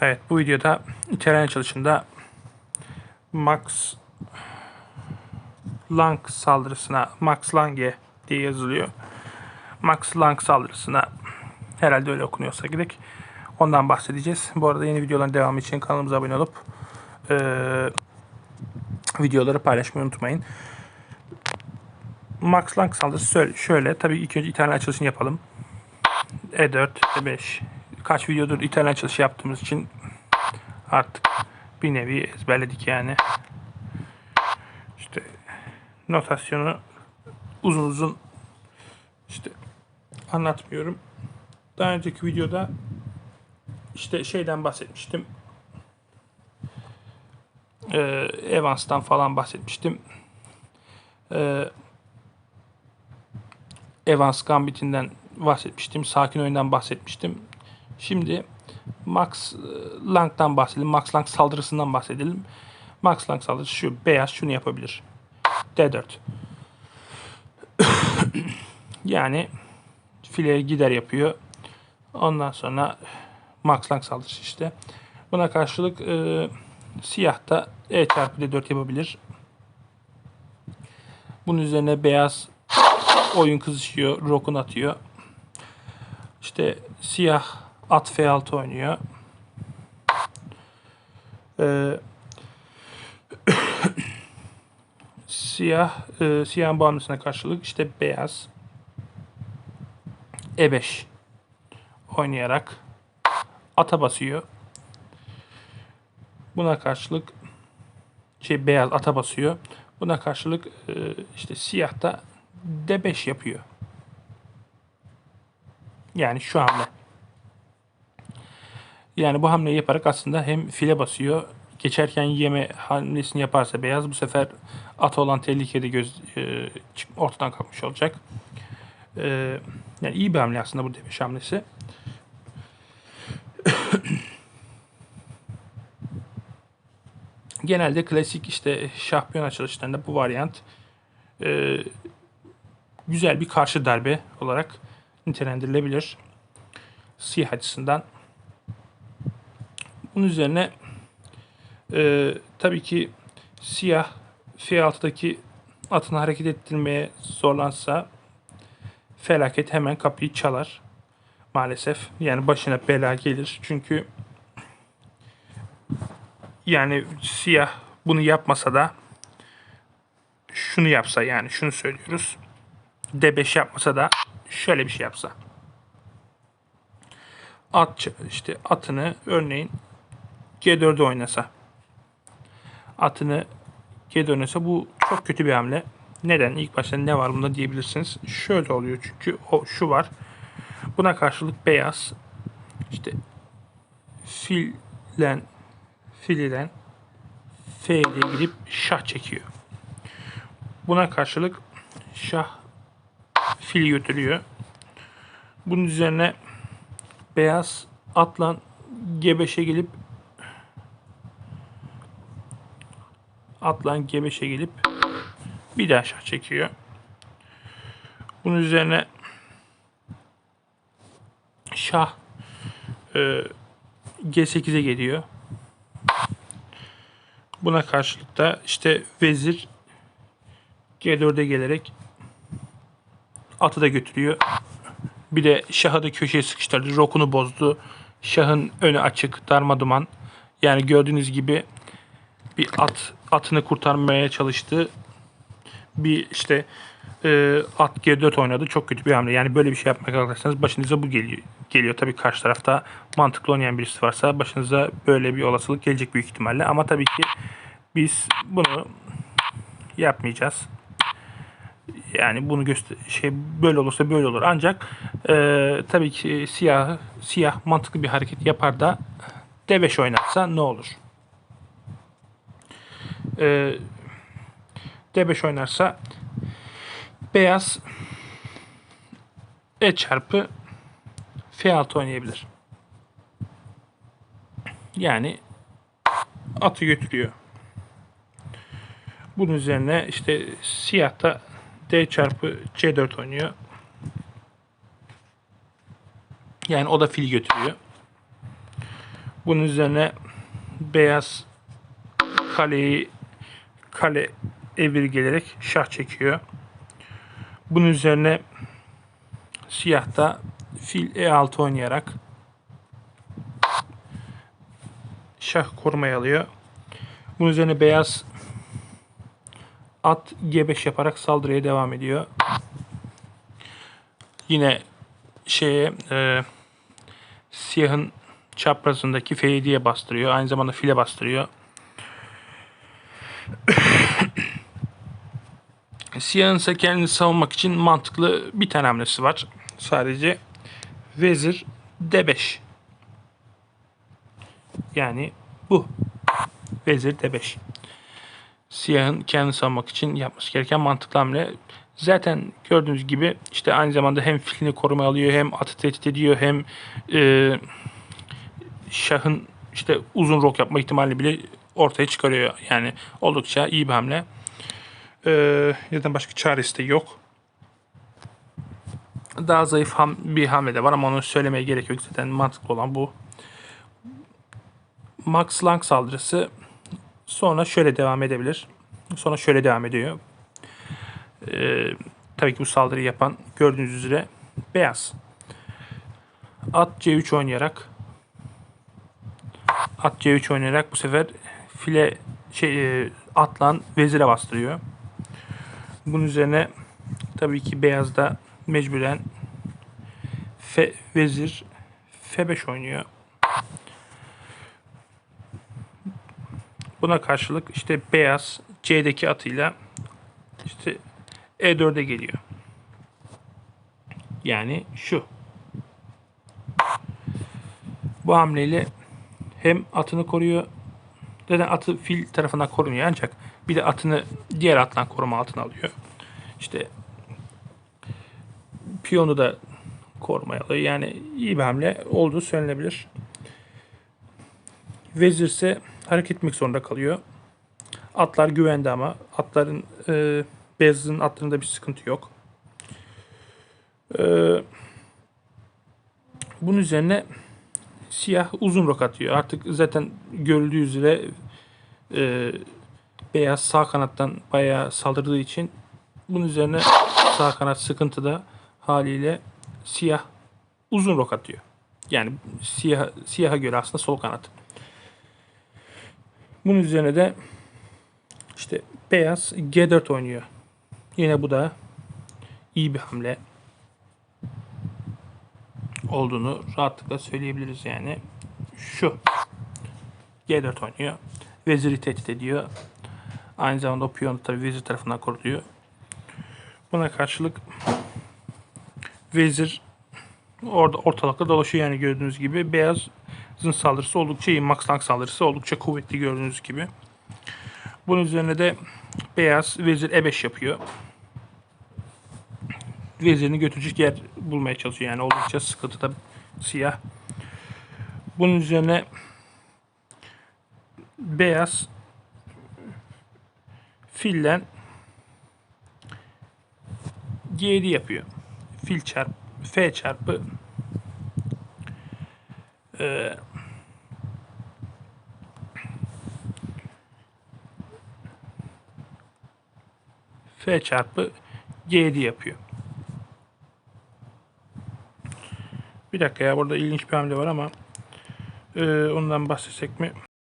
Evet bu videoda İtalyan çalışında Max Lang saldırısına Max Lange diye yazılıyor. Max Lang saldırısına herhalde öyle okunuyorsa gerek. Ondan bahsedeceğiz. Bu arada yeni videoların devamı için kanalımıza abone olup eee, videoları paylaşmayı unutmayın. Max Lang saldırısı şöyle. Tabii ilk önce İtalyan açılışını yapalım. E4, E5. Kaç videodur İtalyan açılışı yaptığımız için artık bir nevi ezberledik yani. İşte notasyonu uzun uzun işte anlatmıyorum. Daha önceki videoda işte şeyden bahsetmiştim. Ee, Evans'tan falan bahsetmiştim. Ee, Evans Gambit'inden bahsetmiştim. Sakin oyundan bahsetmiştim. Şimdi Max e, Lang'dan bahsedelim. Max Lang saldırısından bahsedelim. Max Lang saldırısı şu. Beyaz şunu yapabilir. D4. yani fileye gider yapıyor. Ondan sonra Max Lang saldırısı işte. Buna karşılık e, siyah da E çarpı D4 yapabilir. Bunun üzerine beyaz oyun kızışıyor. Rokun atıyor. İşte siyah at F6 oynuyor. Ee, siyah e, siyahın bağımlısına karşılık işte beyaz E5 oynayarak ata basıyor. Buna karşılık şey beyaz ata basıyor. Buna karşılık e, işte siyah da D5 yapıyor. Yani şu hamle. Yani bu hamleyi yaparak aslında hem file basıyor. Geçerken yeme hamlesini yaparsa beyaz bu sefer at olan tehlikede göz e, ortadan kalkmış olacak. E, yani iyi bir hamle aslında bu D5 hamlesi. Genelde klasik işte şampiyon açılışlarında bu varyant e, güzel bir karşı darbe olarak nitelendirilebilir. Siyah açısından. Bunun üzerine e, tabii ki siyah F6'daki atını hareket ettirmeye zorlansa felaket hemen kapıyı çalar. Maalesef. Yani başına bela gelir. Çünkü yani siyah bunu yapmasa da şunu yapsa yani şunu söylüyoruz. D5 yapmasa da şöyle bir şey yapsa. At işte atını örneğin G4'e oynasa. Atını G4'e oynasa bu çok kötü bir hamle. Neden? İlk başta ne var bunda diyebilirsiniz. Şöyle oluyor çünkü o şu var. Buna karşılık beyaz işte filen fililen F diye gidip şah çekiyor. Buna karşılık şah fili götürüyor. Bunun üzerine beyaz atlan G5'e gelip atlan G5'e gelip bir daha şah çekiyor. Bunun üzerine şah e, G8'e geliyor. Buna karşılık da işte vezir G4'e gelerek atı da götürüyor. Bir de şahı da köşeye sıkıştırdı. Rokunu bozdu. Şahın önü açık. Darma duman. Yani gördüğünüz gibi bir at atını kurtarmaya çalıştı. Bir işte e, at G4 oynadı. Çok kötü bir hamle. Yani böyle bir şey yapmak kalkarsanız başınıza bu geliyor. Geliyor tabii karşı tarafta mantıklı oynayan birisi varsa başınıza böyle bir olasılık gelecek büyük ihtimalle. Ama tabii ki biz bunu yapmayacağız. Yani bunu göster şey böyle olursa böyle olur. Ancak e, tabii ki siyah siyah mantıklı bir hareket yapar da D5 oynarsa ne olur? E, D5 oynarsa beyaz E çarpı F6 oynayabilir. Yani atı götürüyor. Bunun üzerine işte siyah da D çarpı C4 oynuyor. Yani o da fil götürüyor. Bunun üzerine beyaz kaleyi kale evir gelerek şah çekiyor. Bunun üzerine siyah da fil E6 oynayarak şah korumaya alıyor. Bunun üzerine beyaz at G5 yaparak saldırıya devam ediyor. Yine şeye e, siyahın çaprazındaki F7'ye bastırıyor. Aynı zamanda file bastırıyor. Siyahın ise kendini savunmak için mantıklı bir tane hamlesi var. Sadece vezir D5. Yani bu. Vezir D5. Siyahın kendini savunmak için yapması gereken mantıklı hamle. Zaten gördüğünüz gibi işte aynı zamanda hem filini koruma alıyor hem atı tehdit ediyor hem e, şahın işte uzun rok yapma ihtimalini bile ortaya çıkarıyor. Yani oldukça iyi bir hamle. Ee, zaten başka çaresi de yok. Daha zayıf ham, bir hamle de var ama onu söylemeye gerek yok. Zaten mantıklı olan bu. Max Lang saldırısı sonra şöyle devam edebilir. Sonra şöyle devam ediyor. Ee, tabii ki bu saldırıyı yapan gördüğünüz üzere beyaz. At C3 oynayarak at C3 oynayarak bu sefer file şey e, atlan vezire bastırıyor. Bunun üzerine tabii ki beyaz da mecburen F, vezir F5 oynuyor. Buna karşılık işte beyaz C'deki atıyla işte E4'e geliyor. Yani şu. Bu hamleyle hem atını koruyor zaten atı fil tarafından korunuyor ancak bir de atını diğer atlan koruma altına alıyor. İşte piyonu da korumaya alıyor. Yani iyi bir hamle olduğu söylenebilir. Vezir ise hareket etmek zorunda kalıyor. Atlar güvende ama atların e, beyazın atlarında bir sıkıntı yok. E, bunun üzerine siyah uzun rok atıyor. Artık zaten görüldüğü üzere e, beyaz sağ kanattan bayağı saldırdığı için bunun üzerine sağ kanat sıkıntıda haliyle siyah uzun rok atıyor. Yani siyah siyaha göre aslında sol kanat. Bunun üzerine de işte beyaz G4 oynuyor. Yine bu da iyi bir hamle olduğunu rahatlıkla söyleyebiliriz yani. Şu. G4 oynuyor. Veziri tehdit ediyor. Aynı zamanda o piyon tabii vezir tarafından koruluyor. Buna karşılık vezir orada ortalıkta dolaşıyor yani gördüğünüz gibi. Beyazın saldırısı oldukça iyi. Max Lang saldırısı oldukça kuvvetli gördüğünüz gibi. Bunun üzerine de beyaz vezir E5 yapıyor. Vezirini götürecek yer bulmaya çalışıyor. Yani oldukça sıkıntıda siyah. Bunun üzerine beyaz fillen G7 yapıyor. Fil çarp F çarpı e, F çarpı G7 yapıyor. Bir dakika ya burada ilginç bir hamle var ama e, ondan bahsetsek mi?